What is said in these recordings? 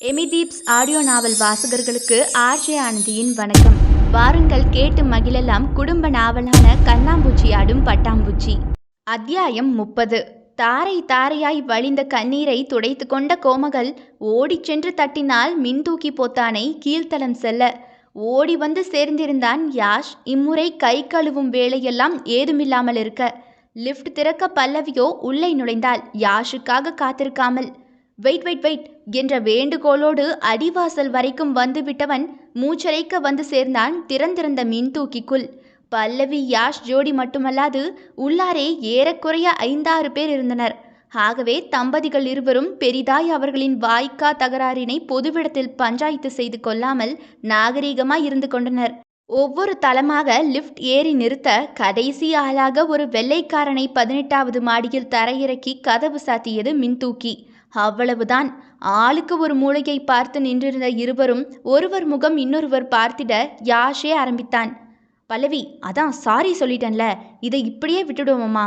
எமிதீப்ஸ் audio நாவல் வாசகர்களுக்கு RJ ஆனந்தியின் வணக்கம். வாருங்கள் கேட்டு மகிழலாம் குடும்ப நாவலான கண்ணாம்பூச்சி ஆடும் பட்டாம்பூச்சி. அத்தியாயம் முப்பது. தாரை தாரையாய் வழிந்த கண்ணீரை துடைத்து கொண்ட கோமகள் ஓடிச் சென்று தட்டினால் மின் தூக்கி போத்தானை கீழ்த்தளம் செல்ல. ஓடி வந்து சேர்ந்திருந்தான் யாஷ். இம்முறை கை கழுவும் வேலையெல்லாம் ஏதுமில்லாமல் இருக்க. லிஃப்ட் திறக்க பல்லவியோ உள்ளே நுழைந்தாள். யாஷுக்காக காத்திருக்காமல். வெயிட் வெயிட் வெயிட் என்ற வேண்டுகோளோடு அடிவாசல் வரைக்கும் வந்துவிட்டவன் மூச்சரைக்க வந்து சேர்ந்தான் திறந்திருந்த மின் தூக்கிக்குள். பல்லவி யாஷ் ஜோடி மட்டுமல்லாது உள்ளாரே ஏறக்குறைய ஐந்தாறு பேர் இருந்தனர். ஆகவே தம்பதிகள் இருவரும் பெரிதாய் அவர்களின் வாய்க்கா தகராறினை பொதுவிடத்தில் பஞ்சாயத்து செய்து கொள்ளாமல் நாகரீகமாய் இருந்து கொண்டனர். ஒவ்வொரு தளமாக லிஃப்ட் ஏறி நிறுத்த கடைசி ஆளாக ஒரு வெள்ளைக்காரனை பதினெட்டாவது மாடியில் தரையிறக்கி கதவு சாத்தியது மின்தூக்கி. அவ்வளவுதான். ஆளுக்கு ஒரு மூளையை பார்த்து நின்றிருந்த இருவரும் ஒருவர் முகம் இன்னொருவர் பார்த்திட யாஷே ஆரம்பித்தான். பல்லவி அதான் சாரி சொல்லிட்டேன்ல இதை இப்படியே விட்டுடுவோமா?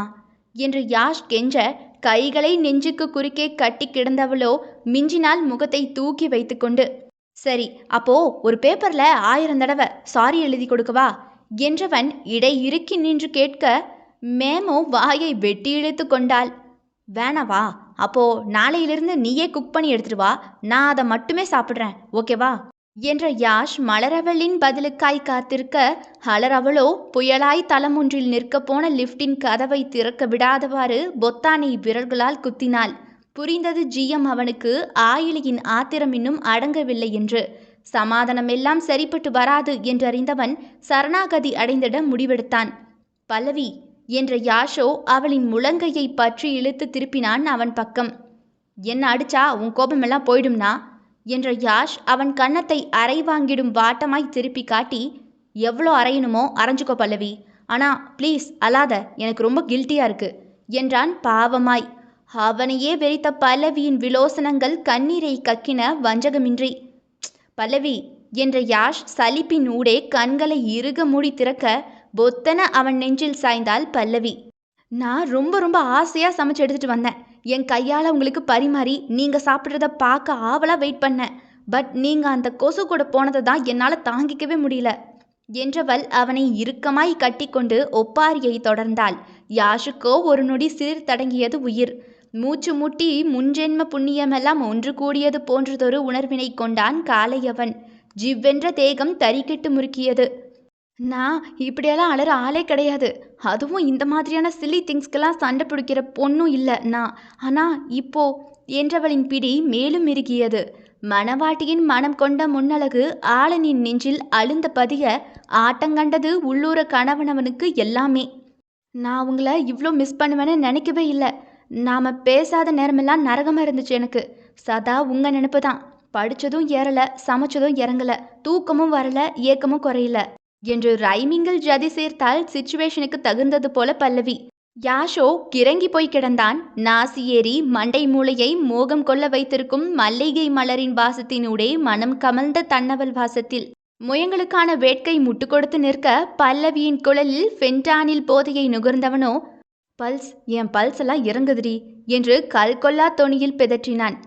என்று யாஷ் கெஞ்ச கைகளை நெஞ்சுக்கு குறுக்கே கட்டி கிடந்தவளோ மிஞ்சினால் முகத்தை தூக்கி வைத்துக்கொண்டு சரி அப்போ ஒரு பேப்பர்ல ஆயிரம் தடவை சாரி எழுதி கொடுக்கவா என்றவன் இடை இறுக்கி நின்று கேட்க மேமோ வாயை வெட்டி இழுத்து கொண்டாள். வேணாவா அப்போ நாளையிலிருந்து நீயே குக் பண்ணி எடுத்துட்டு வா. நான் அதை மட்டுமே சாப்பிட்றேன். ஓகேவா என்ற யாஷ் மலரவளின் பதிலுக்காய் காத்திருக்க அலரவளோ புயலாய் தலமொன்றில் ஒன்றில் நிற்க போன லிஃப்டின் கதவை திறக்க விடாதவாறு பொத்தானை விரல்களால் குத்தினாள். புரிந்தது ஜிஎம் அவனுக்கு ஆயிலியின் ஆத்திரம் இன்னும் அடங்கவில்லை என்று. சமாதானமெல்லாம் சரிப்பட்டு வராது என்றறிந்தவன் சரணாகதி அடைந்திட முடிவெடுத்தான். பல்லவி என்ற யாஷோ அவளின் முழங்கையை பற்றி இழுத்து திருப்பினான் அவன் பக்கம். என்ன அடிச்சா உன் கோபமெல்லாம் போயிடும்னா? என்ற யாஷ் அவன் கன்னத்தை அரை வாங்கிடும் வாட்டமாய் திருப்பி காட்டி எவ்வளோ அரையணுமோ அரைஞ்சுக்கோ பல்லவி. ஆனா ப்ளீஸ் அல்லாத எனக்கு ரொம்ப கில்ட்டியா இருக்கு என்றான் பாவமாய். அவனையே வெறித்த பல்லவியின் விலோசனங்கள் கண்ணீரை கக்கின வஞ்சகமின்றி பல்லவி என்ற யாஷ் சலிப்பின் ஊடே கண்களை இறுக மூடி திறக்க பொத்தனை அவன் நெஞ்சில் சாய்ந்தாள் பல்லவி. நான் ரொம்ப ரொம்ப ஆசையாக சமைச்சு எடுத்துட்டு வந்தேன். என் கையால் உங்களுக்கு பரிமாறி நீங்கள் சாப்பிட்றத பார்க்க ஆவலாக வெயிட் பண்ணேன். பட் நீங்கள் அந்த கொசு கூட போனதை தான் என்னால் தாங்கிக்கவே முடியல. என்றவள் அவனை இறுக்கமாய் கட்டிக்கொண்டு ஒப்பாரியை தொடர்ந்தாள். யாஷுக்கோ ஒரு நொடி சீர் தடங்கியது உயிர். மூச்சு முட்டி முன்ஜென்ம புண்ணியமெல்லாம் ஒன்று கூடியது போன்றதொரு உணர்வினை கொண்டான் காளையவன். ஜிவ்வென்ற தேகம் தறிக்கெட்டு முறுக்கியது. நான் இப்படியெல்லாம் அலற ஆளே கிடையாது. அதுவும் இந்த மாதிரியான சில்லி திங்ஸ்க்கெல்லாம் சண்டை பிடிக்கிற பொண்ணும் இல்லை நான். ஆனால் இப்போ என்றவளின் பிடி மேலும் இறுகியது. மணவாட்டியின் மனம் கொண்ட முன்னழகு ஆளனின் நெஞ்சில் அழுந்த பதிய ஆட்டங்கண்டது உள்ளூர கணவனவனுக்கு எல்லாமே. நான் உங்களை இவ்வளோ மிஸ் பண்ணுவேன்னு நினைக்கவே இல்லை. நாம் பேசாத நேரமெல்லாம் நரகமாக இருந்துச்சு எனக்கு. சதா உங்கள் நினப்பு தான் படித்ததும் ஏறலை சமைச்சதும் இறங்கலை. தூக்கமும் வரல ஏக்கமும் குறையல. என்று ரைமிங்கில் ஜதி சேர்த்தால் சிச்சுவேஷனுக்கு தகுந்தது போல பல்லவி. யாஷோ கிறங்கி போய் கிடந்தான். நாசி ஏறி மண்டை மூளையை மோகம் கொள்ள வைத்திருக்கும் மல்லிகை மலரின் வாசத்தினூடே மனம் கமழ்ந்த தன்னவல் வாசத்தில். முயங்களுக்கான வேட்கை முட்டு கொடுத்து நிற்க பல்லவியின் குழலில் ஃபென்டானில் போதையை நுகர்ந்தவனோ பல்ஸ் என் பல்ஸ் எல்லாம் இறங்குதுடி என்று கல்கொல்லா தொனியில் பிதற்றினான்.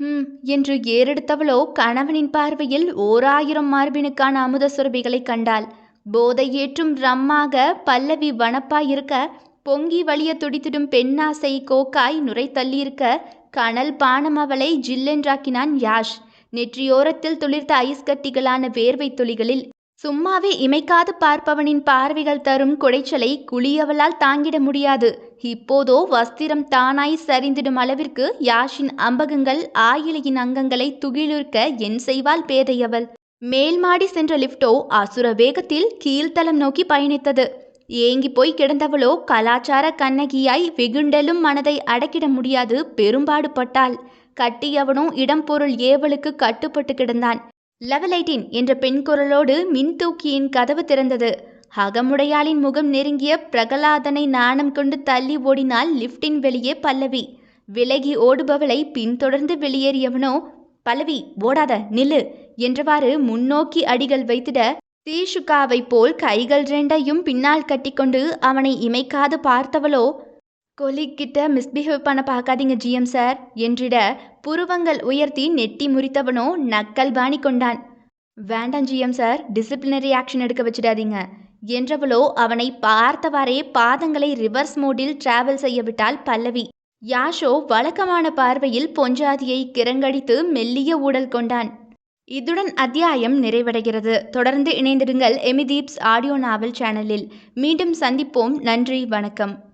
ஹம் என்று ஏறெடுத்தவளோ கணவனின் பார்வையில் ஓர் ஆயிரம் மார்பினுக்கான அமுத சுரபிகளை கண்டாள். போதை ஏற்றும் ரம்மாக பல்லவி வனப்பாயிருக்க பொங்கி வழிய துடித்திடும் பெண்ணாசை கோக்காய் நுரை தள்ளியிருக்க கனல் பானம் அவளை ஜில்லென்றாக்கினான் யாஷ். நெற்றியோரத்தில் துளிர்த்த ஐஸ் கட்டிகளான வேர்வை துளிகளில் சும்மாவே இமைக்காது பார்ப்பவனின் பார்வைகள் தரும் குடைச்சலை குளியவளால் தாங்கிட முடியாது. இப்போதோ வஸ்திரம் தானாய் சரிந்திடும் அளவிற்கு யாஷின் அம்பகங்கள் ஆயிலையின் அங்கங்களை துகிலுர்க்க என் செய்வாள் பேதையவள். மேல்மாடி சென்ற லிப்டோ அசுர வேகத்தில் கீழ்த்தளம் நோக்கி பயணித்தது. ஏங்கி போய் கிடந்தவளோ கலாச்சார கண்ணகியாய் வெகுண்டலும் மனதை அடக்கிட முடியாது பெரும்பாடுபட்டாள். கட்டியவனும் கட்டியவனோ இடம் பொருள் ஏவலுக்கு கட்டுப்பட்டு கிடந்தான். லெவல் எயிட்டீன் என்ற பெண் குரலோடு மின் தூக்கியின் கதவு திறந்தது. அகமுடையாளின் முகம் நெருங்கிய பிரகலாதனை நாணம் கொண்டு தள்ளி ஓடினால் லிப்டின் வெளியே பல்லவி. விலகி ஓடுபவளை பின்தொடர்ந்து வெளியேறியவனோ பல்லவி ஓடாத நில்லு என்றவாறு முன்னோக்கி அடிகள் வைத்திட தீஷுகாவை போல் கைகள் ரெண்டையும் பின்னால் கட்டிக்கொண்டு அவனை இமைக்காது பார்த்தவளோ கொலீக் கிட்ட மிஸ்பிஹேவ் பண்ண பார்க்காதீங்க ஜிஎம் சார் என்றிட புருவங்கள் உயர்த்தி நெட்டி முறித்தவனோ நக்கல் பாணி கொண்டான். வேண்டாம் ஜிஎம் சார் டிசிப்ளினரி ஆக்ஷன் எடுக்க வச்சிடாதீங்க என்றவளோ அவனை பார்த்தவாறே பாதங்களை ரிவர்ஸ் மோடில் டிராவல் செய்ய விட்டாள் பல்லவி. யாஷோ வழக்கமான பார்வையில் பொஞ்சாதியை கிரங்கடித்து மெல்லிய ஊடல் கொண்டான். இத்துடன் அத்தியாயம் நிறைவடைகிறது. தொடர்ந்து இணைந்திருங்கள் எமிதீப்ஸ் ஆடியோ நாவல் சேனலில் மீண்டும் சந்திப்போம். நன்றி வணக்கம்.